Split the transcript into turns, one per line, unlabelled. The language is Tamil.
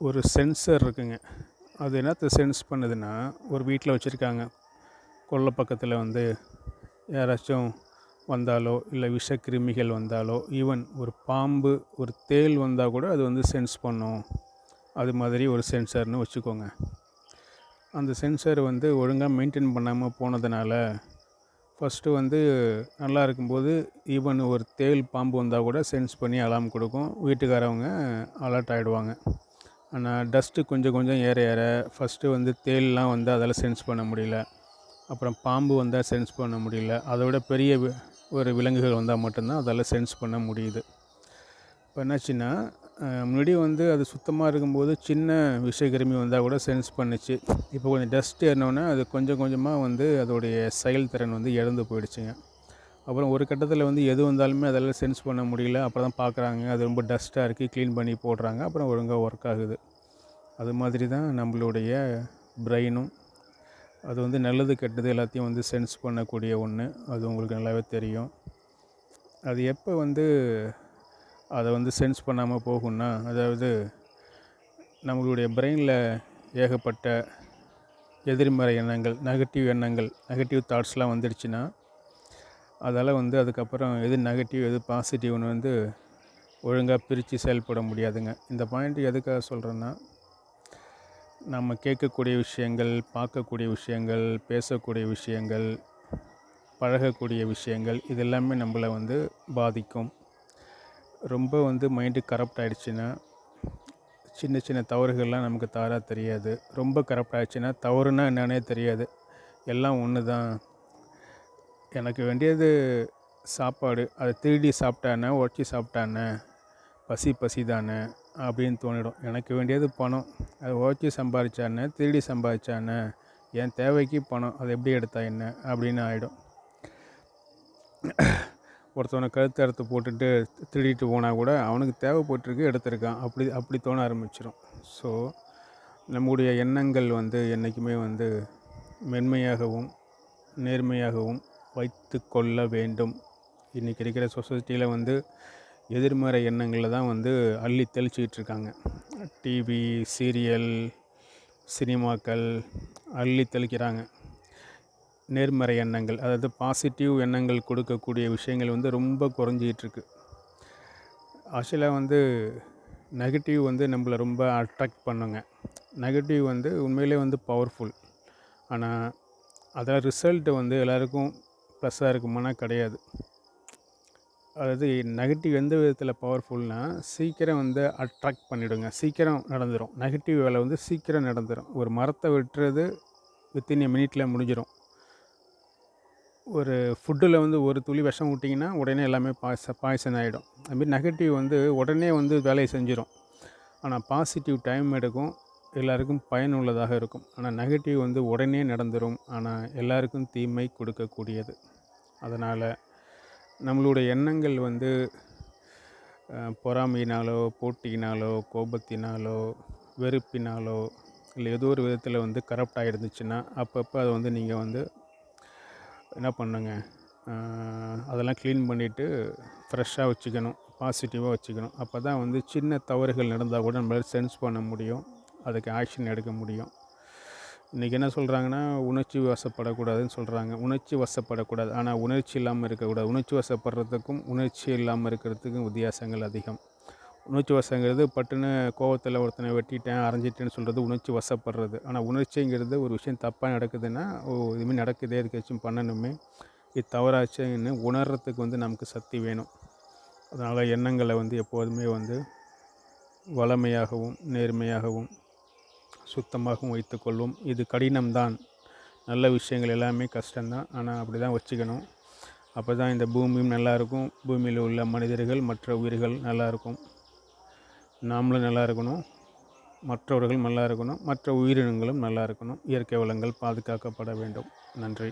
ஒரு சென்சர் இருக்குங்க. அது என்னத்தை சென்ஸ் பண்ணுதுன்னா ஒரு வீட்டில் வச்சுருக்காங்க. கொல்லை பக்கத்தில் வந்து யாராச்சும் வந்தாலோ இல்லை விஷக்கிருமிகள் வந்தாலோ ஈவன் ஒரு பாம்பு ஒரு தேள் வந்தால் கூட அது வந்து சென்ஸ் பண்ணும். அது மாதிரி ஒரு சென்சர்னு வச்சுக்கோங்க. அந்த சென்சார் வந்து ஒழுங்காக மெயின்டைன் பண்ணாமல் போனதுனால ஃபஸ்ட்டு வந்து நல்லா இருக்கும்போது ஈவன் ஒரு தேல் பாம்பு வந்தால் கூட சென்ஸ் பண்ணி அலாம் கொடுக்கும். வீட்டுக்காரவங்க அலர்ட் ஆகிடுவாங்க ஆனால் டஸ்ட்டு கொஞ்சம் கொஞ்சம் ஏற ஏற ஃபஸ்ட்டு வந்து தேல்லாம் வந்து அதால் சென்ஸ் பண்ண முடியல. அப்புறம் பாம்பு வந்தால் சென்ஸ் பண்ண முடியல. அதை விட பெரிய ஒரு விலங்குகள் வந்தால் மட்டும்தான் அதால் சென்ஸ் பண்ண முடியுது. இப்போ என்னாச்சுன்னா முன்னாடி வந்து அது சுத்தமாக இருக்கும்போது சின்ன விஷயக்கிருமி வந்தால் கூட சென்ஸ் பண்ணுச்சு. இப்போ கொஞ்சம் டஸ்ட் ஏறினோன்னே அது கொஞ்சம் கொஞ்சமாக வந்து அதோடைய செயல்திறன் வந்து இழந்து போயிடுச்சுங்க. அப்புறம் ஒரு கட்டத்தில் வந்து எது வந்தாலுமே அதெல்லாம் சென்ஸ் பண்ண முடியல. அப்புறம் தான் பார்க்குறாங்க அது ரொம்ப டஸ்ட்டாக இருக்குது க்ளீன் பண்ணி போடுறாங்க. அப்புறம் ஒழுங்காக ஒர்க் ஆகுது. அது மாதிரி தான் நம்மளுடைய பிரெயினும் அது வந்து நல்லது கெட்டது எல்லாத்தையும் வந்து சென்ஸ் பண்ணக்கூடிய ஒன்று அது உங்களுக்கு நல்லாவே தெரியும். அது எப்போ வந்து அதை வந்து சென்ஸ் பண்ணாமல் போகும்னா அதாவது நம்மளுடைய பிரெயினில் ஏகப்பட்ட எதிர்மறை எண்ணங்கள் நெகட்டிவ் எண்ணங்கள் நெகட்டிவ் தாட்ஸ்லாம் வந்துடுச்சுன்னா அதால் வந்து அதுக்கப்புறம் எது நெகட்டிவ் எது பாசிட்டிவ்னு வந்து ஒழுங்காக பிரித்து செயல்பட முடியாதுங்க. இந்த பாயிண்ட் எதுக்காக சொல்கிறேன்னா நம்ம கேட்கக்கூடிய விஷயங்கள் பார்க்கக்கூடிய விஷயங்கள் பேசக்கூடிய விஷயங்கள் பழகக்கூடிய விஷயங்கள் இது எல்லாமே நம்மளை வந்து பாதிக்கும். ரொம்ப வந்து மைண்டு கரப்ட் ஆகிடுச்சின்னா சின்ன சின்ன தவறுகள்லாம் நமக்கு தாராக தெரியாது. ரொம்ப கரப்ட் ஆகிடுச்சின்னா தவறுனா என்னன்னே தெரியாது. எல்லாம் ஒன்று தான் எனக்கு வேண்டியது சாப்பாடு. அதை திருடி சாப்பிட்டானே உடச்சி சாப்பிட்டானே பசி பசி தானே அப்படின்னு தோணிடும். எனக்கு வேண்டியது பணம். அதை உடச்சி சம்பாதிச்சானே திருடி சம்பாதிச்சானே என் தேவைக்கு பணம். அதை எப்படி எடுத்தா என்ன அப்படின்னு ஆகிடும் ஒருத்தவனை கழுத்து அறுத்து போட்டுட்டு திருடிட்டு போனால் கூட அவனுக்கு தேவைப்பட்டிருக்கு எடுத்திருக்கான். அப்படி அப்படி தோண ஆரம்பிச்சிடும் ஸோ நம்முடைய எண்ணங்கள் வந்து என்றைக்குமே வந்து மென்மையாகவும் நேர்மையாகவும் வைத்து கொள்ள வேண்டும். இன்றைக்கி இருக்கிற சொசைட்டியில் வந்து எதிர்மறை எண்ணங்களில் தான் வந்து அள்ளி தெளிச்சிக்கிட்டு இருக்காங்க. டிவி சீரியல் சினிமாக்கள் அள்ளி தெளிக்கிறாங்க. நேர்மறை எண்ணங்கள் அதாவது பாசிட்டிவ் எண்ணங்கள் கொடுக்கக்கூடிய விஷயங்கள் வந்து ரொம்ப குறைஞ்சிக்கிட்டுருக்கு ஆக்சுவலாக வந்து நெகட்டிவ் வந்து நம்மளை ரொம்ப அட்ராக்ட் பண்ணுங்க. நெகட்டிவ் வந்து உண்மையிலே வந்து பவர்ஃபுல் ஆனால் அதில் ரிசல்ட்டு வந்து எல்லாருக்கும் ப்ளஸ்ஸாக இருக்குமானா கிடையாது. அதாவது நெகட்டிவ் எந்த விதத்தில் பவர்ஃபுல்னால் சீக்கிரம் வந்து அட்ராக்ட் பண்ணிவிடுங்க சீக்கிரம் நடந்துடும் நெகட்டிவ் வேலை வந்து சீக்கிரம் நடந்துடும் ஒரு மரத்தை வெட்டுறது வித்தின் எ மினிட்டில் முடிஞ்சிடும் ஒரு ஃபுட்டில் வந்து ஒரு துளி விஷம் விட்டிங்கன்னா உடனே எல்லாமே பாய்ச பாய்சன் ஆகிடும் அதுமாரி நெகட்டிவ் வந்து உடனே வந்து வேலையை செஞ்சிடும் ஆனால் பாசிட்டிவ் டைம் எடுக்கும். எல்லாருக்கும் பயனுள்ளதாக இருக்கும். ஆனால் நெகட்டிவ் வந்து உடனே நடந்துடும் ஆனால் எல்லாருக்கும் தீமை கொடுக்கக்கூடியது. அதனால் நம்மளுடைய எண்ணங்கள் வந்து பொறாமையினாலோ போட்டியினாலோ கோபத்தினாலோ வெறுப்பினாலோ இல்லை ஏதோ ஒரு விதத்தில் வந்து கரப்ட் ஆகிருந்துச்சுன்னா அப்பப்போ அதை வந்து நீங்கள் வந்து என்ன பண்ணுங்க? அதெல்லாம் க்ளீன் பண்ணிவிட்டு ஃப்ரெஷ்ஷாக வச்சுக்கணும். பாசிட்டிவாக வச்சுக்கணும். அப்போ தான் வந்து சின்ன தவறுகள் நடந்தால் கூட நம்மளால் சென்ஸ் பண்ண முடியும். அதுக்கு ஆக்ஷன் எடுக்க முடியும். இன்றைக்கி என்ன சொல்கிறாங்கன்னா உணர்ச்சி வசப்படக்கூடாதுன்னு சொல்கிறாங்க உணர்ச்சி வசப்படக்கூடாது. ஆனால் உணர்ச்சி இல்லாமல் இருக்கக்கூடாது. உணர்ச்சி வசப்படுறதுக்கும் உணர்ச்சி இல்லாமல் இருக்கிறதுக்கும் வித்தியாசங்கள் அதிகம். உணர்ச்சி வசங்கிறது பட்டுன்னு கோவத்தில் ஒருத்தனை வெட்டிட்டேன் அரைஞ்சிட்டேன்னு சொல்கிறது உணர்ச்சி வசப்படுறது. ஆனால் உணர்ச்சிங்கிறது ஒரு விஷயம் தப்பாக நடக்குதுன்னா ஓ இதுமாதிரி நடக்குதே எதுக்காச்சும் பண்ணணுமே. இது தவறாச்சுன்னு உணர்றதுக்கு வந்து நமக்கு சக்தி வேணும். அதனால் எண்ணங்களை வந்து எப்போதுமே வந்து வளமையாகவும் நேர்மையாகவும் சுத்தமாகவும் வைத்துக்கொள்வோம் இது கடினம்தான். நல்ல விஷயங்கள் எல்லாமே கஷ்டம்தான். ஆனால் அப்படி தான் வச்சுக்கணும். அப்போ தான் இந்த பூமியும் நல்லா இருக்கும் பூமியில் உள்ள மனிதர்கள் மற்ற உயிர்கள் நல்லா இருக்கும் நாமளும் நல்லா இருக்கணும் மற்றவர்கள் நல்லா இருக்கணும் மற்ற உயிரினங்களும் நல்லா இருக்கணும் இயற்கை வளங்கள் பாதுகாக்கப்பட வேண்டும். நன்றி.